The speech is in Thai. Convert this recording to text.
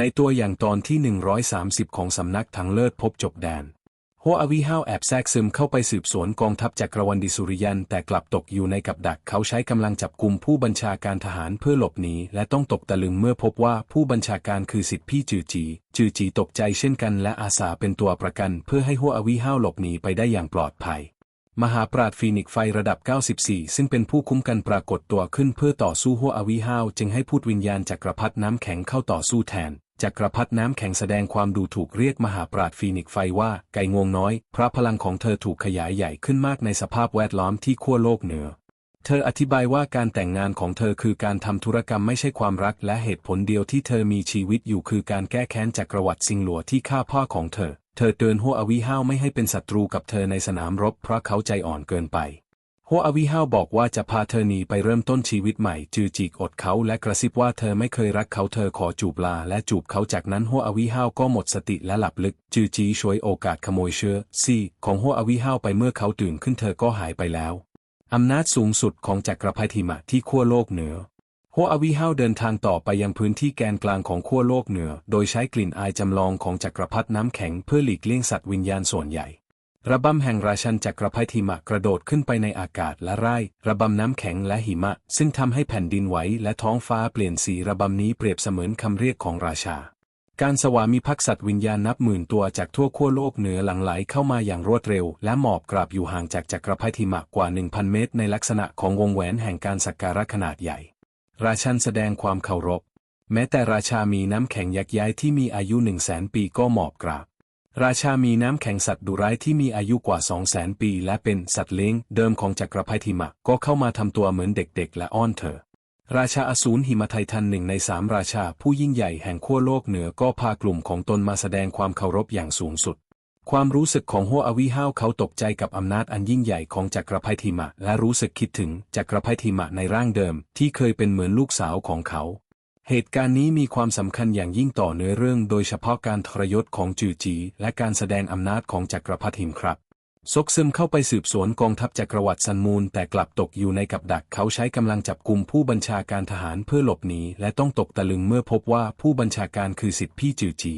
ในตัวอย่างตอนที่ 130 ของสำนักทางเลิศพบจบแดนหัวอวิห้าวแอบแทรกซึมเข้าไปสืบสวนกองทัพจักรวรรดิสุริยัน แต่กลับตกอยู่ในกับดักเขาใช้กำลังจับกลุ่มผู้บัญชาการทหารเพื่อหลบหนีและต้องตกตะลึงเมื่อพบว่าผู้บัญชาการคือสิทธิพี่จือจี จือจีตกใจเช่นกันและอาสาเป็นตัวประกัน เพื่อให้หัวอวิห้าวหลบหนีไปได้อย่างปลอดภัยมหาปราดฟีนิกไฟระดับ 94 ซึ่งเป็นผู้คุ้มกันปรากฏตัวขึ้นเพื่อต่อสู้หัวอวิห้าวจึงให้พูดวิญญาณจักรพรรดิน้ำแข็งเข้าต่อสู้แทน จักรพรรดิน้ำแข็งแสดงความดูถูกเรียกมหาปราดฟีนิกไฟว่าไก่งวงน้อยเพราะพลังของเธอถูกขยายใหญ่ขึ้นมากในสภาพแวดล้อมที่ขั้วโลกเหนือ เธออธิบายว่าการแต่งงานของเธอคือการทำธุรกรรมไม่ใช่ความรักและเหตุผลเดียวที่เธอมีชีวิตอยู่คือการแก้แค้นจักรวรรดิซิงหลัวที่ฆ่าพ่อของเธอ เธอเตือนหัวอวิห้าวไม่ให้เป็นศัตรูกับเธอในสนามรบเพราะเขาใจอ่อนเกินไป หัวอวิห้าวบอกว่าจะพาเธอหนีไปเริ่มต้นชีวิตใหม่ จือจีกอดเขาและกระซิบว่าเธอไม่เคยรักเขาเธอขอจูบลาและจูบเขาจากนั้นหัวอวิห้าวก็หมดสติและหลับลึก จือจีช่วยโอกาสขโมยเชื้อซีของหัวอวิห้าวไปเมื่อเขาตื่นขึ้นเธอก็หายไปแล้ว อำนาจสูงสุดของจักรพรรดิมะที่ขั้วโลกเหนือหัวอวิห้าวเดินทางต่อไปยังพื้นที่แกนกลางของขั้วโลกเหนือ โดยใช้กลิ่นอายจำลองของจักรพรรดิน้ำแข็งเพื่อหลีกเลี่ยงสัตว์วิญญาณส่วนใหญ่ ระบำแห่งราชันจักรพรรดิหิมะกระโดดขึ้นไปในอากาศและไร่ ระบำน้ำแข็งและหิมะ ซึ่งทำให้แผ่นดินไหวและท้องฟ้าเปลี่ยนสีระบำนี้เปรียบเสมือนคำเรียกของราชา การสวามิภักดิ์สัตว์วิญญาณนับหมื่นตัวจากทั่วขั้วโลกเหนือหลั่งไหลเข้ามาอย่างรวดเร็ว และหมอบกราบอยู่ห่างจากจักรพรรดิหิมะกว่า 1,000 เมตร ในลักษณะของวงแหวนแห่งการสักการะขนาดใหญ่ ราชันแสดงความเคารพ แม้แต่ราชามีน้ำแข็งยักษ์ย้ายที่มีอายุหนึ่งแสนปีก็หมอบกราบ ราชามีน้ำแข็งสัตว์ดุร้ายที่มีอายุกว่า 2 0 0แสนปี และเป็นสัตว์เลี้ยงเดิมของจักรพรรดิมะก็เข้ามาทำตัวเหมือนเด็กๆ และอ้อนเธอ ราชาอสูรหิมะไททันหนึ่งในสามราชาผู้ยิ่งใหญ่แห่งขั้วโลกเหนือก็พากลุ่มของตนมาแสดงความเคารพอย่างสูงสุด ความรู้สึกของหัวอวิห้าวเขาตกใจกับอำนาจอันยิ่งใหญ่ของจักรพรรดิมะและรู้สึกคิดถึงจักรพรรดิมะในร่างเดิมที่เคยเป็นเหมือนลูกสาวของเขา เหตุการณ์นี้มีความสำคัญอย่างยิ่งต่อเนื้อเรื่อง โดยเฉพาะการทรยศของจือจี และการแสดงอำนาจของจักรพรรดิหิมครับซกซึมเข้าไปสืบสวนกองทัพจักรวรรดิซันมูล แต่กลับตกอยู่ในกับดักเขาใช้กำลังจับกลุ่มผู้บัญชาการทหารเพื่อหลบหนีและต้องตกตะลึงเมื่อพบว่าผู้บัญชาการคือสิทธิพี่จือจี